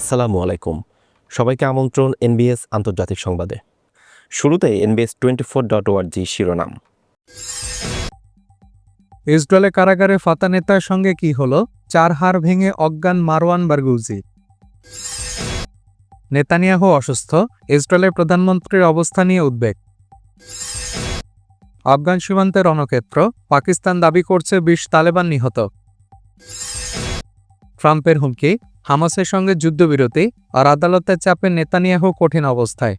আসসালামু আলাইকুম। সবাইকে আমন্ত্রণ এনবিএস আন্তর্জাতিক সংবাদে। শুরুতে এনবিএস টোয়েন্টি ফোর ডট ওয়ার্জি শিরোনাম। ইসরায়েলে কারাগারে ফাতা নেতার সঙ্গে কি হলো? চার হার ভেঙে অজ্ঞান মারওয়ান বারগুজি। নেতানিয়াহু অসুস্থ, ইসরায়েলের প্রধানমন্ত্রীর অবস্থা নিয়ে উদ্বেগ। আফগান সীমান্তে রণক্ষেত্র, পাকিস্তান দাবি করছে বিশ তালেবান নিহত। ট্রাম্পের হুমকি হামাসের সঙ্গে যুদ্ধবিরতি আর আদালতের চাপে নেতানিয়াহু কঠিন অবস্থায়।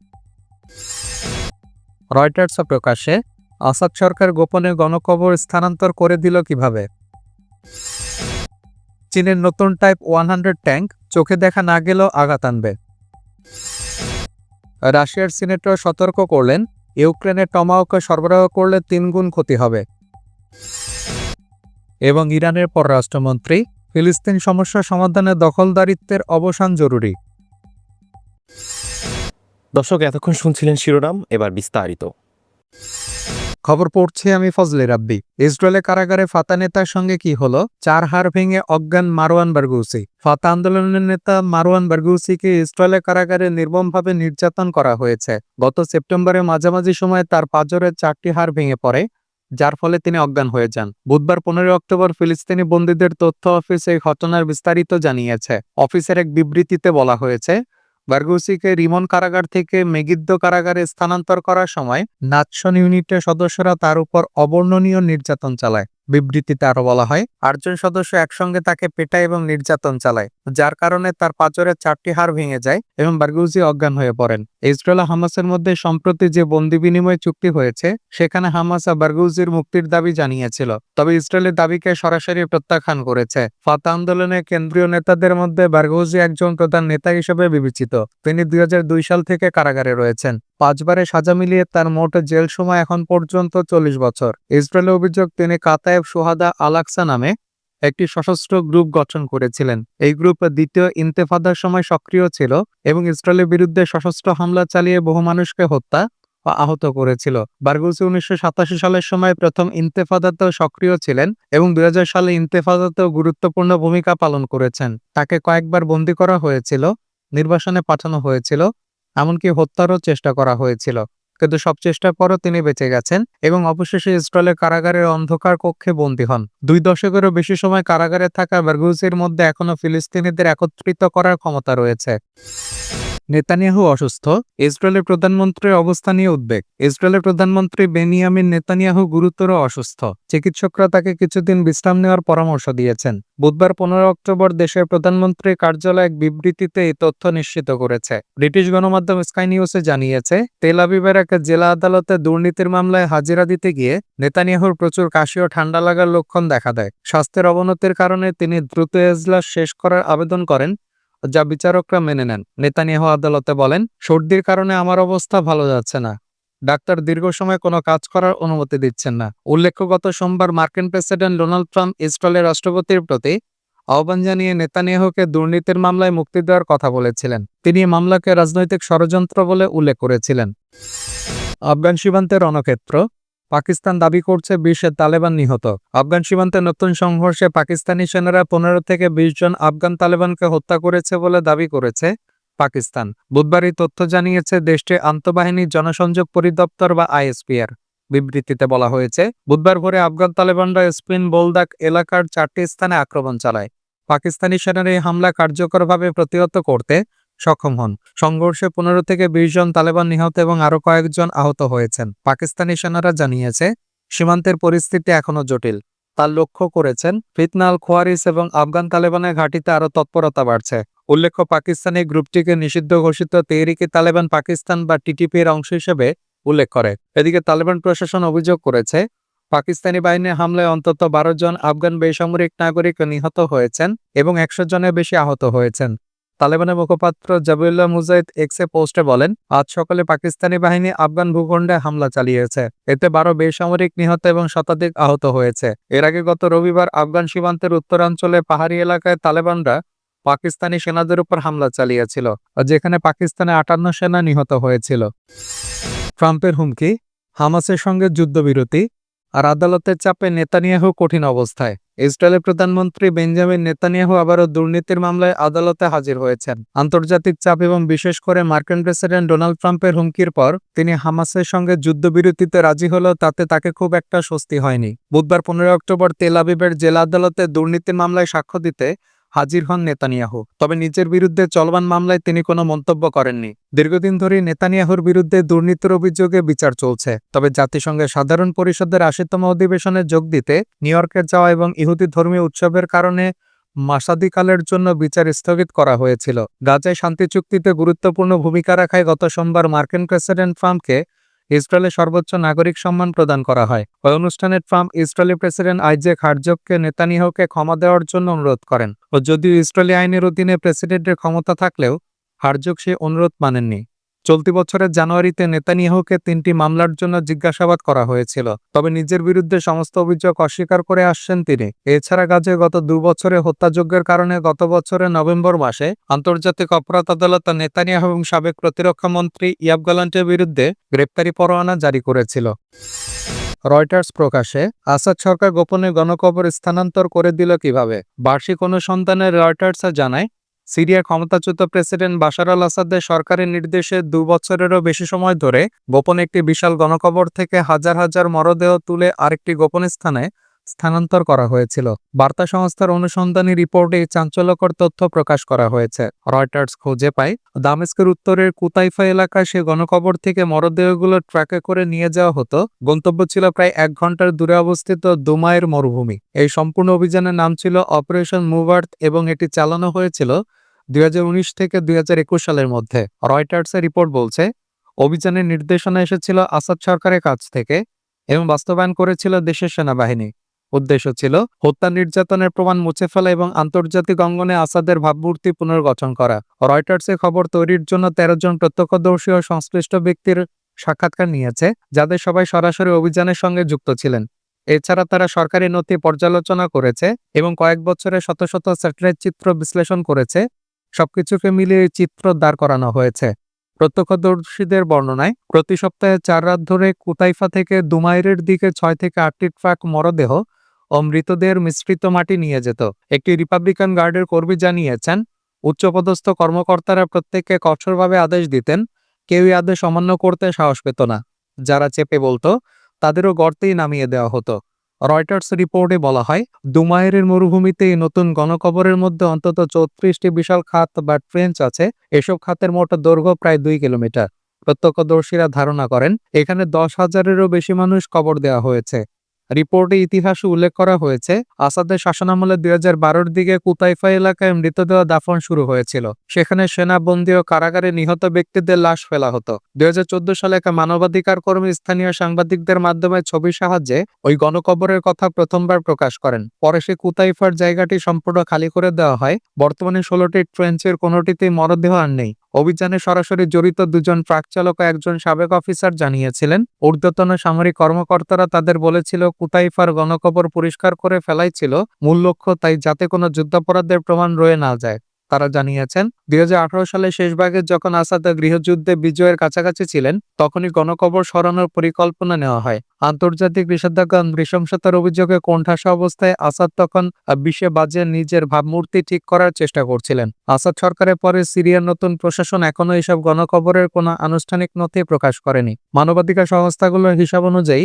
রয়টার্স প্রকাশে আসাদ সরকার গোপনে গণকবর স্থানান্তর করে দিল কীভাবে? চীনের নতুন টাইপ ওয়ান হান্ড্রেড ট্যাঙ্ক চোখে দেখা না গেলেও আঘাত আনবে। রাশিয়ার সিনেটর সতর্ক করলেন, ইউক্রেনে টমাওকে সরবরাহ করলে তিনগুণ ক্ষতি হবে। এবং ইরানের পররাষ্ট্রমন্ত্রী ফিলিস্তিন সমস্যা সমাধানে দখলদারিত্বের অবসান জরুরি। দর্শক এতক্ষণ শুনছিলেন শিরোনাম এবার বিস্তারিত। খবর পড়ছি আমি ফজলে রাব্বি। ইসরায়েলে কারাগারে ফাতা নেতার সঙ্গে কি হলো? চার হার ভেঙে অজ্ঞান মারওয়ান বার্গুসি। ফাতা আন্দোলনের নেতা মারওয়ান বার্গুসিকে ইসরায়েলে কারাগারে নির্মমভাবে নির্যাতন করা হয়েছে। গত সেপ্টেম্বরের মাঝামাঝি সময়ে তার পাঁজরের চারটি হার ভেঙে পড়ে। যার ফলে তিনি অজ্ঞান হয়ে যান। বুধবার পনেরোই অক্টোবর ফিলিস্তিনি বন্দীদের তথ্য অফিস এই ঘটনার বিস্তারিত জানিয়েছে। অফিসের এক বিবৃতিতে বলা হয়েছে, বার্গুসিকে রিমন কারাগার থেকে মেগিদ্দ কারাগারে স্থানান্তর করার সময় নাৎসন ইউনিটের সদস্যরা তার উপর অবর্ণনীয় নির্যাতন চালায়। বিবৃতিতে আরও বলা হয়, আটজন সদস্য একসঙ্গে তাকে পেটায় এবং নির্যাতন চালায়, যার কারণে তার পাঁচরের চারটি হাড় ভেঙে যায় এবং বার্গুজি অজ্ঞান হয়ে পড়েন। ইসরায়েল হামাসের মধ্যে সম্প্রতি যে বন্দি বিনিময় চুক্তি হয়েছে, সেখানে হামাস বার্গুজির মুক্তির দাবি জানিয়েছিল। তবে ইসরায়েলের দাবিকে সরাসরি প্রত্যাখ্যান করেছে। ফাতা আন্দোলনের কেন্দ্রীয় নেতাদের মধ্যে বার্গুজি একজন প্রধান নেতা হিসেবে বিবেচিত। তিনি দুই হাজার দুই সাল থেকে কারাগারে রয়েছেন। পাঁচবারে সাজা মিলিয়ে তার মোট জেল সময় এখন পর্যন্ত চল্লিশ বছর। ইসরায়েলের অভিযোগ, তিনি কাতায়েব সোহাদা আলাকসা নামে একটি সশস্ত্র গ্রুপ গঠন করেছিলেন। এই গ্রুপ দ্বিতীয় ইন্তেফাদার সময় সক্রিয় ছিল এবং ইসরায়েলের বিরুদ্ধে সশস্ত্র হামলা চালিয়ে বহু মানুষকে হত্যা আহত করেছিল। বার্গুসি উনিশশো সালের সময় প্রথম ইন্তেফাদাতেও সক্রিয় ছিলেন এবং দু হাজার সালে ইন্তেফাদাতেও গুরুত্বপূর্ণ ভূমিকা পালন করেছেন। তাকে কয়েকবার বন্দী করা হয়েছিল, নির্বাসনে পাঠানো হয়েছিল, এমনকি হত্যারও চেষ্টা করা হয়েছিল। কিন্তু সব চেষ্টার পরও তিনি বেঁচে গেছেন এবং অবশেষে ইসরায়েলের কারাগারের অন্ধকার কক্ষে বন্দী হন। দুই দশকেরও বেশি সময় কারাগারে থাকা বারগুজির মধ্যে এখনও ফিলিস্তিনিদের একত্রিত করার ক্ষমতা রয়েছে। নেতানিয়াহু অসুস্থ। ইসরায়েলের প্রধানমন্ত্রীর অবস্থা নিয়ে উদ্বেগ। ইসরায়েলের প্রধানমন্ত্রী বেনিয়ামিন নেতানিয়াহু গুরুতর অসুস্থ। চিকিৎসকরা তাকে কিছুদিন বিশ্রাম নেওয়ার পরামর্শ দিয়েছেন। বুধবার পনেরো অক্টোবর দেশের প্রধানমন্ত্রীর কার্যালয় এক বিবৃতিতে এই তথ্য নিশ্চিত করেছে। ব্রিটিশ গণমাধ্যম স্কাই নিউজে জানিয়েছে, তেল আবিবের এক জেলা আদালতে দুর্নীতির মামলায় হাজিরা দিতে গিয়ে নেতানিয়াহুর প্রচুর কাশি ও ঠান্ডা লাগার লক্ষণ দেখা দেয়। স্বাস্থ্যের অবনতির কারণে তিনি দ্রুত এজলাস শেষ করার আবেদন করেন যা বিচারকরা মেনে নেন। নেতানিয়াহু আদালতে বলেন, সর্দির কারণে আমার অবস্থা ভালো যাচ্ছে না। ডাক্তার দীর্ঘ সময় কোনো কাজ করার অনুমতি দিচ্ছেন না। উল্লেখ্য গত সোমবার মার্কিন প্রেসিডেন্ট ডোনাল্ড ট্রাম্প ইসরায়েলের রাষ্ট্রপতির প্রতি আহ্বান জানিয়ে নেতানিয়াহুকে দুর্নীতির মামলায় মুক্তি দেওয়ার কথা বলেছিলেন। তিনি মামলাকে রাজনৈতিক ষড়যন্ত্র বলে উল্লেখ করেছিলেন। আফগান সীমান্তে রণক্ষেত্র পাকিস্তান দাবি করছে বিশে তালেবান নিহত। আফগান সীমান্তে নতুন সংঘর্ষে পাকিস্তানি সেনারা পনেরো থেকে বিশ জন আফগান তালেবানকে হত্যা করেছে বলে দাবি করেছে পাকিস্তান। বুধবার এই তথ্য জানিয়েছে দেশটির আন্তঃবাহিনী জনসংযোগ পরিদপ্তর বা আইএসপিআর। বিবৃতিতে বলা হয়েছে, বুধবার ভোরে আফগান তালেবানরা স্পিন বোলদাক এলাকার চারটি স্থানে আক্রমণ চালায়। পাকিস্তানি সেনার এই হামলা কার্যকরভাবে প্রতিহত করতে সক্ষম হন। সংঘর্ষে পনেরো থেকে বিশ জন তালেবান নিহত এবং আরও কয়েকজন আহত হয়েছেন। পাকিস্তানি সেনারা জানিয়েছে, সীমান্তের পরিস্থিতি এখনও জটিল। তার লক্ষ্য করেছেন, ফিতনাল খোয়ারিস এবং আফগান তালেবানের ঘাঁটিতে আরও তৎপরতা বাড়ছে। উল্লেখ্য, পাকিস্তানি গ্রুপটিকে নিষিদ্ধ ঘোষিত তেহরিকে তালেবান পাকিস্তান বা টিটিপি এর অংশ হিসেবে উল্লেখ করে। এদিকে তালেবান প্রশাসন অভিযোগ করেছে, পাকিস্তানি বাহিনীর হামলায় অন্তত বারো জন আফগান বেসামরিক নাগরিক নিহত হয়েছেন এবং একশো জনের বেশি আহত হয়েছেন। তালেবানের মুখপাত্র জাবিউল্লাহ মুজাহিদ এক্সে পোস্টে বলেন, আজ সকালে পাকিস্তানি বাহিনী আফগান ভূখণ্ডে হামলা চালিয়েছে। এতে বারো বেসামরিক নিহত এবং শতাধিক আহত হয়েছে। এর আগে গত রবিবার আফগান সীমান্তের উত্তরাঞ্চলে পাহাড়ি এলাকায় তালেবানরা পাকিস্তানি সেনাদের উপর হামলা চালিয়েছিল, যেখানে পাকিস্তানে আটান্ন সেনা নিহত হয়েছিল। ট্রাম্পের হুমকি, হামাসের সঙ্গে যুদ্ধবিরতি আর আদালতের চাপে নেতানিয়াহু কঠিন অবস্থায়। ইসরায়েলের প্রধানমন্ত্রী বেঞ্জামিন নেতানিয়াহু আবারও দুর্নীতির মামলায় আদালতে হাজির হয়েছেন। আন্তর্জাতিক চাপ এবং বিশেষ করে মার্কিন প্রেসিডেন্ট ডোনাল্ড ট্রাম্পের হুমকির পর তিনি হামাসের সঙ্গে যুদ্ধবিরতিতে রাজি হলেও তাতে তাকে খুব একটা স্বস্তি হয়নি। বুধবার পনেরোই অক্টোবর তেল আবিবের জেলা আদালতে দুর্নীতির মামলায় সাক্ষ্য দিতে হাজির হন নেতানিয়াহু। তবে নিজের বিরুদ্ধে চলমান মামলায় তিনি কোনো মন্তব্য করেননি। দীর্ঘদিন ধরেই নেতানিয়াহুর বিরুদ্ধে দুর্নীতির অভিযোগে বিচার চলছে। তবে জাতিসংঘের সাধারণ পরিষদের আশিতম অধিবেশনে যোগ দিতে নিউইয়র্কে যাওয়া এবং ইহুদি ধর্মীয় উৎসবের কারণে মাসাদিকালের জন্য বিচার স্থগিত করা হয়েছিল। গাজায় শান্তি চুক্তিতে গুরুত্বপূর্ণ ভূমিকা রাখায় গত সোমবার মার্কিন প্রেসিডেন্ট ট্রাম্পকে ইসরায়েলের সর্বোচ্চ নাগরিক সম্মান প্রদান করা হয়। ওই অনুষ্ঠানে ট্রাম্প ইসরায়েলি প্রেসিডেন্ট আইজেক হার্জককে নেতানিয়াহুকে ক্ষমা দেওয়ার জন্য অনুরোধ করেন। ও যদিও ইসরায়েলি আইনের অধীনে প্রেসিডেন্টের ক্ষমতা থাকলেও হার্জক সে অনুরোধ মানেননি। চলতি বছরের জানুয়ারিতে নেতানিয়াহুকে তিনটি মামলার জন্য জিজ্ঞাসাবাদ করা হয়েছিল, তবে নিজের বিরুদ্ধে সমস্ত অভিযোগ অস্বীকার করে আসছেন তিনি। এছাড়া গাজে গত দু বছরে হত্যাযজ্ঞের কারণে গত বছরের নভেম্বর মাসে আন্তর্জাতিক অপরাধ আদালত নেতানিয়াহু এবং সাবেক প্রতিরক্ষা মন্ত্রী ইয়াব গালান্টের বিরুদ্ধে গ্রেপ্তারি পরোয়ানা জারি করেছিল। রয়টার্স প্রকাশে, আসাদ সরকার গোপনে গণকবর স্থানান্তর করে দিল কীভাবে? বার্ষিক অনুসন্ধানে রয়টার্স জানায় সিরিয়ার ক্ষমতাচ্যুত প্রেসিডেন্ট বাশার আল আসাদের সরকারের নির্দেশে দু বছরেরও বেশি সময় ধরে গোপনে একটি বিশাল গণকবর থেকে হাজার হাজার মরদেহ তুলে আরেকটি গোপন স্থানে স্থানান্তর করা হয়েছিল। বার্তা সংস্থার অনুসন্ধানী রিপোর্টে চাঞ্চল্যকর তথ্য প্রকাশ করা হয়েছে। রয়টার্স খুঁজে পায়, দামেস্কের উত্তরের কুতাইফা এলাকায় সে গণকবর থেকে মরদেহগুলো ট্রাকে করে নিয়ে যাওয়া হতো। গন্তব্য ছিল প্রায় এক ঘণ্টার দূরে অবস্থিত দুমায়ের মরুভূমি। এই সম্পূর্ণ অভিযানের নাম ছিল অপারেশন মুভার্থ এবং এটি চালানো হয়েছিল দুই হাজার উনিশ থেকে দুই হাজার একুশ সালের মধ্যে। রয়টার্সের রিপোর্ট বলছে, অভিযানের নির্দেশনা এসেছিল আসাদ সরকারের কাছ থেকে এবং বাস্তবায়ন করেছিল দেশের সেনাবাহিনী। উদ্দেশ্য ছিল হত্যা, নির্যাতনের প্রমাণ মুছে ফেলা এবং আন্তর্জাতিক অঙ্গনে আসাদের ভাবমূর্তি পুনর্গঠন করা। রয়টার্সে খবর তৈরির জন্য তেরো জন প্রত্যক্ষদর্শী ও সংশ্লিষ্ট ব্যক্তির সাক্ষাৎকার নিয়েছে, যাদের সবাই সরাসরি অভিযানের সঙ্গে যুক্ত ছিলেন। এছাড়া তারা সরকারি নথি পর্যালোচনা করেছে এবং কয়েক বছরে শত শত স্যাটেলাইট চিত্র বিশ্লেষণ করেছে। সবকিছুকে মিলিয়ে চিত্র দাঁড় করানো হয়েছে। প্রত্যক্ষদর্শীদের বর্ণনায়, প্রতি সপ্তাহে চার রাত ধরে কুতাইফা থেকে দুমাইরের দিকে ছয় থেকে আটটি ট্রাক মরদেহ ও মৃতদেহের মিশ্রিত মাটি নিয়ে যেত। একটি রিপাবলিকান গার্ডের কর্মী জানিয়েছেন, উচ্চপদস্থ কর্মকর্তারা প্রত্যেককে কঠোরভাবে আদেশ দিতেন, কেউই আদেশ অমান্য করতে সাহস পেত না। যারা চেপে বলতো, তাদেরও গর্তেই নামিয়ে দেওয়া হতো। রয়টার্স রিপোর্টে বলা হয় দুমায়ের মরুভূমিতে নতুন গণকবরের মধ্যে অন্তত চৌত্রিশটি বিশাল খাত বা ট্রেঞ্চ আছে। এসব খাতের মোট দৈর্ঘ্য প্রায় দুই কিলোমিটার। প্রত্যক্ষদর্শীরা ধারণা করেন, এখানে দশ হাজারেরও বেশি মানুষ কবর দেওয়া হয়েছে। রিপোর্টে ইতিহাসে উল্লেখ করা হয়েছে, আসাদের শাসনামলে দুই হাজার বারোর দিকে কুতাইফা এলাকায় মৃতদেহ দাফন শুরু হয়েছিল। সেখানে সেনাবন্দী ও কারাগারে নিহত ব্যক্তিদের লাশ ফেলা হতো। দুই হাজার চোদ্দ সালে এক মানবাধিকার কর্মী স্থানীয় সাংবাদিকদের মাধ্যমে ছবির সাহায্যে ওই গণকবরের কথা প্রথমবার প্রকাশ করেন। পরে সে কুতাইফার জায়গাটি সম্পূর্ণ খালি করে দেওয়া হয়। বর্তমানে ষোলোটি ট্রেঞ্চের কোনোটিতেই মরদেহ আর নেই। অভিযানে সরাসরি জড়িত দুজন ট্রাক চালক একজন সাবেক অফিসার জানিয়েছিলেন, ঊর্ধ্বতন সামরিক কর্মকর্তারা তাদের বলেছিল, কুতাইফার গণকবর পরিষ্কার করে ফেলাই ছিল মূল লক্ষ্য তাই যাতে কোনো যুদ্ধাপরাধের প্রমাণ রয়ে না যায়। তারা জানিয়েছেন, দুই সালে শেষ ভাগে যখন আসাদ গৃহযুদ্ধে বিজয়ের কাছাকাছি ছিলেন, তখনই গণকবর সরানোর পরিকল্পনা নেওয়া হয়। আন্তর্জাতিক নিষেধাজ্ঞা নৃশংসতার অভিযোগে কোণঠাসা অবস্থায় আসাদ তখন বিশ্বে বাজে নিজের ভাবমূর্তি ঠিক করার চেষ্টা করছিলেন। আসাদ সরকারের পরে সিরিয়ার নতুন প্রশাসন এখনও এসব গণকবরের কোনো আনুষ্ঠানিক নথি প্রকাশ করেনি। মানবাধিকার সংস্থাগুলোর হিসাব অনুযায়ী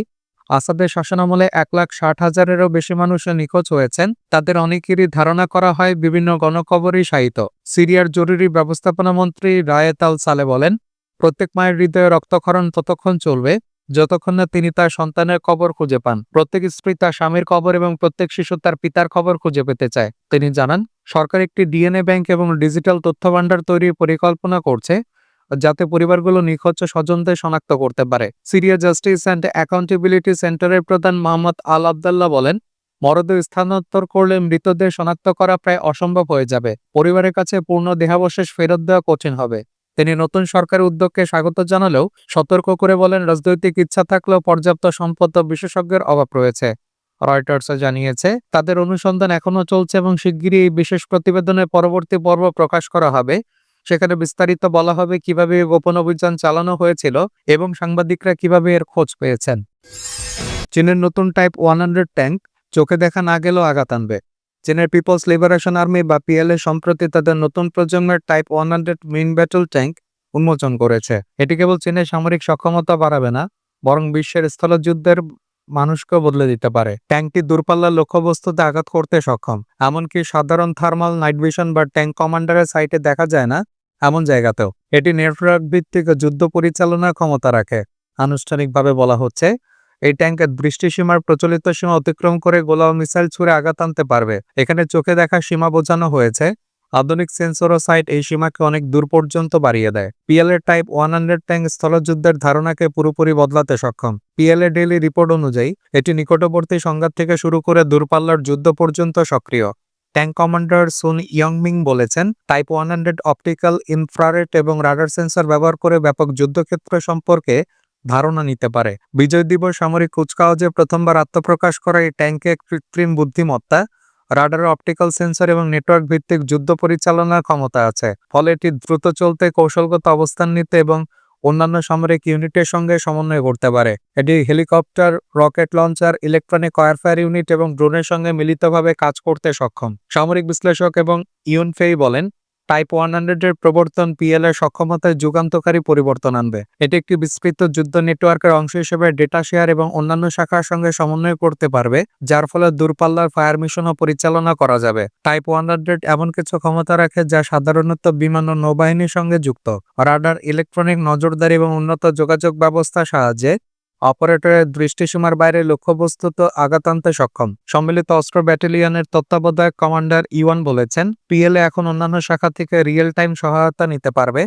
আসাদের শাসনামলে এক লাখ ষাট হাজারেরও বেশি মানুষ নিখোঁজ হয়েছেন। তাদের অনেকেরই ধারণা করা হয় বিভিন্ন গণকবরই শায়িত। সিরিয়ার জরুরি ব্যবস্থাপনা মন্ত্রী রায়েত আল সালে বলেন, প্রত্যেক মায়ের হৃদয়ে রক্তক্ষরণ ততক্ষণ চলবে যতক্ষণ না তিনি তার সন্তানের কবর খুঁজে পান। প্রত্যেক স্ত্রী তার স্বামীর কবর এবং প্রত্যেক শিশু তার পিতার খবর খুঁজে পেতে চায়। তিনি জানান, সরকার একটি ডিএনএ ব্যাংক এবং ডিজিটাল তথ্য ভাণ্ডার তৈরির পরিকল্পনা করছে। যাতে পরিবারগুলো নিখোঁজ স্বজনদের শনাক্ত করতে পারে। সিরিয়া জাস্টিস অ্যান্ড অ্যাকাউন্টেবিলিটি সেন্টারের প্রধান মোহাম্মদ আল আবদাল্লাহ বলেন, মরদেহ স্থানান্তর করলে মৃতদেহ শনাক্ত করা প্রায় অসম্ভব হয়ে যাবে। পরিবারের কাছে পূর্ণ দেহাবশেষ ফেরত দেওয়া কঠিন হবে। তিনি নতুন সরকারের উদ্যোগকে স্বাগত জানালেও সতর্ক করে বলেন, রাজনৈতিক ইচ্ছা থাকলেও পর্যাপ্ত সম্পদ বিশেষজ্ঞের অভাব রয়েছে। রয়টার্স জানিয়েছে, তাদের অনুসন্ধান এখনও চলছে এবং শিগগিরই এই বিশেষ প্রতিবেদনের পরবর্তী পর্ব প্রকাশ করা হবে। সেখানে বিস্তারিত বলা হবে কীভাবে গোপন অভিযান চালানো হয়েছিল এবং সাংবাদিকরা কীভাবে এর খোঁজ পেয়েছেন। চীনের নতুন টাইপ ওয়ান হান্ড্রেড ট্যাঙ্ক চোখে দেখা না গেলেও আঘাত আনবে। চীনের পিপলস লিবারেশন আর্মি বা পিএলএ সম্প্রতি তাদের নতুন প্রজন্মের type one hundred main battle tank উন্মোচন করেছে। এটি কেবল চীনের সামরিক সক্ষমতা বাড়াবে না, বরং বিশ্বের স্থলযুদ্ধের মানুষকেও বদলে দিতে পারে। ট্যাঙ্কটি দূরপাল্লার লক্ষ্যবস্তুতে আঘাত করতে সক্ষম। এমনকি সাধারণ থার্মাল নাইট ভিশন বা ট্যাঙ্ক কমান্ডারের সাইটে দেখা যায় না এমন জায়গাতেও। এটি নেটওয়ার্ক ভিত্তিক যুদ্ধ পরিচালনার ক্ষমতা রাখে। আনুষ্ঠানিকভাবে বলা হচ্ছে, এই ট্যাঙ্কের দৃষ্টিসীমার প্রচলিত সীমা অতিক্রম করে গোলা মিসাইল ছুড়ে আঘাত আনতে পারবে। এখানে চোখে দেখা সীমা বোঝানো হয়েছে। আধুনিক সেন্সর সাইট এই সীমাকে অনেক দূর পর্যন্ত বাড়িয়ে দেয়। PLA type one hundred tank স্থলযুদ্ধের ধারণাকে পুরোপুরি বদলাতে সক্ষম। পিএলএ ডেইলি রিপোর্ট অনুযায়ী, এটি নিকটবর্তী সংঘাত থেকে শুরু করে দূরপাল্লার যুদ্ধ পর্যন্ত সক্রিয়। ট্যাঙ্ক কমান্ডার সুন ইয়ংমিং বলেছেন, type one hundred optical infrared এবং রাডার সেন্সর ব্যবহার করে ব্যাপক যুদ্ধক্ষেত্র সম্পর্কে ধারণা নিতে পারে। বিজয় দিবস সামরিক কুচকাওয়াজে প্রথমবার আত্মপ্রকাশ করা এই ট্যাঙ্কে কৃত্রিম বুদ্ধিমত্তা রাডার অপটিক্যাল সেন্সর এবং নেটওয়ার্ক ভিত্তিক যুদ্ধ পরিচালনার ক্ষমতা আছে, ফলে এটি দ্রুত চলতে, কৌশলগত অবস্থান নিতে এবং অন্যান্য সামরিক ইউনিটের সঙ্গে সমন্বয় করতে পারে। এটি helicopter, rocket launcher, electronic warfare unit এবং ড্রোনের সঙ্গে মিলিতভাবে কাজ করতে সক্ষম। সামরিক বিশ্লেষক এবং ইউনফেই বলেন টাইপ ওয়ান হান্ড্রেডের প্রবর্তন পিএল এর সক্ষমতায় যুগান্তকারী পরিবর্তন আনবে। এটি একটি বিস্তৃত যুদ্ধ নেটওয়ার্কের অংশ হিসেবে ডেটা শেয়ার এবং অন্যান্য শাখার সঙ্গে সমন্বয় করতে পারবে, যার ফলে দূরপাল্লার ফায়ার মিশনও পরিচালনা করা যাবে। টাইপ ওয়ান হান্ড্রেড এমন কিছু ক্ষমতা রাখে যা সাধারণত বিমান ও নৌবাহিনীর সঙ্গে যুক্ত। রাডার ইলেকট্রনিক নজরদারি এবং উন্নত যোগাযোগ ব্যবস্থা সাহায্যে অপারেটরের দৃষ্টিসীমার বাইরে লক্ষ্যবস্তুত আঘাত আনতে সক্ষম। সম্মিলিত অস্ত্র ব্যাটালিয়নের তত্ত্বাবধায়ক কমান্ডার ইওয়ান বলেছেন, পিএলএ এখন অন্যান্য শাখা থেকে রিয়েল টাইম সহায়তা নিতে পারবে।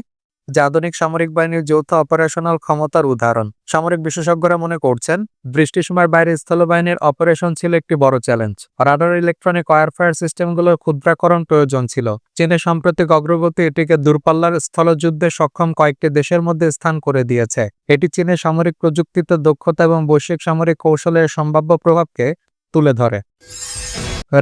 যা আধুনিক সামরিক বাহিনীর যৌথ অপারেশনাল ক্ষমতার উদাহরণ। সামরিক বিশেষজ্ঞরা মনে করছেন দৃষ্টিসীমার বাইরে স্থলবাহিনীর অপারেশন ছিল একটি বড় চ্যালেঞ্জ। রাডার ইলেকট্রনিক ওয়ারফেয়ার সিস্টেমগুলোর ক্ষুদ্রাকরণ প্রয়োজন ছিল। চীনের সাম্প্রতিক অগ্রগতি এটিকে দূরপাল্লার স্থলযুদ্ধে সক্ষম কয়েকটি দেশের মধ্যে স্থান করে দিয়েছে। এটি চীনের সামরিক প্রযুক্তিতে দক্ষতা এবং বৈশ্বিক সামরিক কৌশলের সম্ভাব্য প্রভাবকে তুলে ধরে।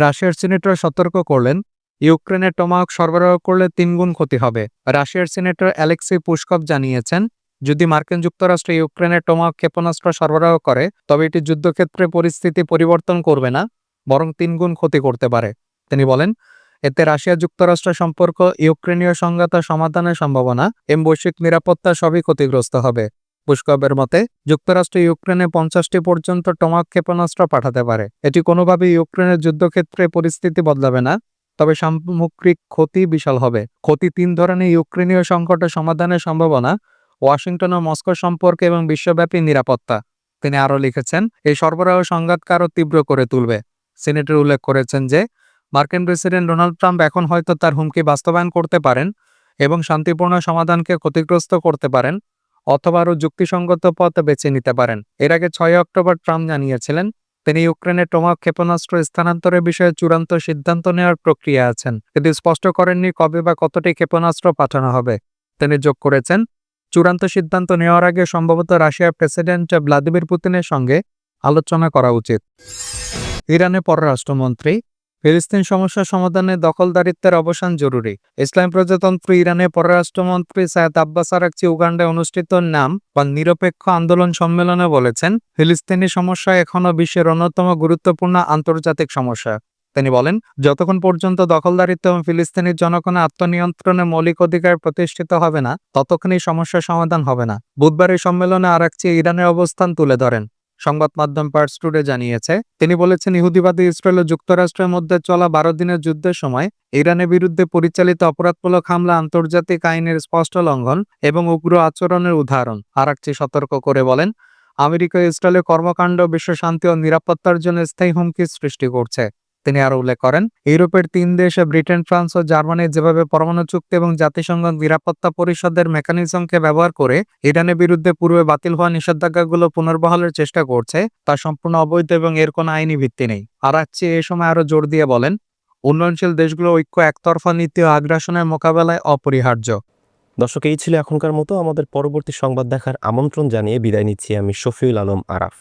রাশিয়ার সিনেটর সতর্ক করলেন ইউক্রেনে টমাহক সরবরাহ করলে তিনগুণ ক্ষতি হবে। রাশিয়ার সিনেটর অ্যালেক্সি পুষ্কভ জানিয়েছেন, যদি মার্কিন যুক্তরাষ্ট্র ইউক্রেনে টমাহক ক্ষেপণাস্ত্র সরবরাহ করে, তবে এটি যুদ্ধক্ষেত্রে পরিস্থিতি পরিবর্তন করবে না, বরং তিনগুণ ক্ষতি করতে পারে। তিনি বলেন, এতে রাশিয়া যুক্তরাষ্ট্র সম্পর্ক, ইউক্রেনীয় সংঘাত সমাধানের সম্ভাবনা এবং বৈশ্বিক নিরাপত্তা সবই ক্ষতিগ্রস্ত হবে। পুষ্কবের মতে, যুক্তরাষ্ট্র ইউক্রেনে পঞ্চাশটি পর্যন্ত টমাক ক্ষেপণাস্ত্র পাঠাতে পারে। এটি কোনোভাবেই ইউক্রেনের যুদ্ধক্ষেত্রে পরিস্থিতি বদলাবে না তবে সামগ্রিক ক্ষতি বিশাল হবে। ক্ষতি তিন ধরনের ইউক্রেনীয় সংকটের সমাধানের সম্ভাবনা, ওয়াশিংটন ও মস্কো সম্পর্কে এবং বিশ্বব্যাপী নিরাপত্তা। তিনি আরও লিখেছেন, এই সরবরাহ সংঘাতকে আরও তীব্র করে তুলবে। সিনেটের উল্লেখ করেছেন যে, মার্কিন প্রেসিডেন্ট ডোনাল্ড ট্রাম্প এখন হয়তো তার হুমকি বাস্তবায়ন করতে পারেন এবং শান্তিপূর্ণ সমাধানকে ক্ষতিগ্রস্ত করতে পারেন, অথবা আরও যুক্তিসঙ্গত পথ বেছে নিতে পারেন। এর আগে ছয় অক্টোবর ট্রাম্প জানিয়েছিলেন তিনি ইউক্রেনে টোমাক ক্ষেপণাস্ত্র স্থানান্তরের বিষয়ে চূড়ান্ত সিদ্ধান্ত নেওয়ার প্রক্রিয়া আছেন। তিনি স্পষ্ট করেননি কবে বা কতটি ক্ষেপণাস্ত্র পাঠানো হবে। তিনি যোগ করেছেন, চূড়ান্ত সিদ্ধান্ত নেওয়ার আগে সম্ভবত রাশিয়ার প্রেসিডেন্ট ভ্লাদিমির পুতিনের সঙ্গে আলোচনা করা উচিত। ইরানের পররাষ্ট্রমন্ত্রী ফিলিস্তিন সমস্যা সমাধানে দখলদারিত্বের অবসান জরুরি। ইসলাম প্রজাতন্ত্র ইরানের পররাষ্ট্রমন্ত্রী সায়দ আব্বাস আরাকচি উগান্ডায় অনুষ্ঠিত নাম বা নিরপেক্ষ আন্দোলন সম্মেলনে বলেছেন, ফিলিস্তিনি সমস্যা এখনও বিশ্বের অন্যতম গুরুত্বপূর্ণ আন্তর্জাতিক সমস্যা। তিনি বলেন, যতক্ষণ পর্যন্ত দখলদারিত্ব এবং ফিলিস্তিনের জনগণের আত্মনিয়ন্ত্রণে মৌলিক অধিকার প্রতিষ্ঠিত হবে না, ততক্ষণই সমস্যার সমাধান হবে না। বুধবার এই সম্মেলনে আরাকচি ইরানের অবস্থান তুলে ধরেন। সংবাদ মাধ্যম পার্সটুডে জানিয়েছে, তিনি বলেছেন, ইহুদিবাদী ইসরায়েল ও যুক্তরাষ্ট্রের মধ্যে চলা বারো দিনের যুদ্ধের সময় ইরানের বিরুদ্ধে পরিচালিত অপরাধমূলক হামলা আন্তর্জাতিক আইনের স্পষ্ট লঙ্ঘন এবং উগ্র আচরণের উদাহরণ। আরাকচি সতর্ক করে বলেন, আমেরিকা ইসরায়েলের কর্মকাণ্ড বিশ্ব শান্তি ও নিরাপত্তার জন্য স্থায়ী হুমকি সৃষ্টি করছে। তিনি আরও উল্লেখ করেন, ইউরোপের তিন দেশে, ব্রিটেন, ফ্রান্স ও জার্মানি যেভাবে পরমাণু চুক্তি এবং জাতিসংঘ নিরাপত্তা পরিষদের মেকানিজমকে ব্যবহার করে ইরানের বিরুদ্ধে পূর্বে বাতিল হওয়া নিষেধাজ্ঞাগুলো পুনর্বহালের চেষ্টা করছে, তা সম্পূর্ণ অবৈধ এবং এর কোনো আইনি ভিত্তি নেই। আরাকচি এ সময় আরও জোর দিয়ে বলেন, উন্নয়নশীল দেশগুলো ঐক্য, একতরফা নীতি ও আগ্রাসনের মোকাবেলায় অপরিহার্য। দর্শক, এই ছিল এখনকার মতো। আমাদের পরবর্তী সংবাদ দেখার আমন্ত্রণ জানিয়ে বিদায় নিচ্ছি আমি শফিউল আলম আরাফ।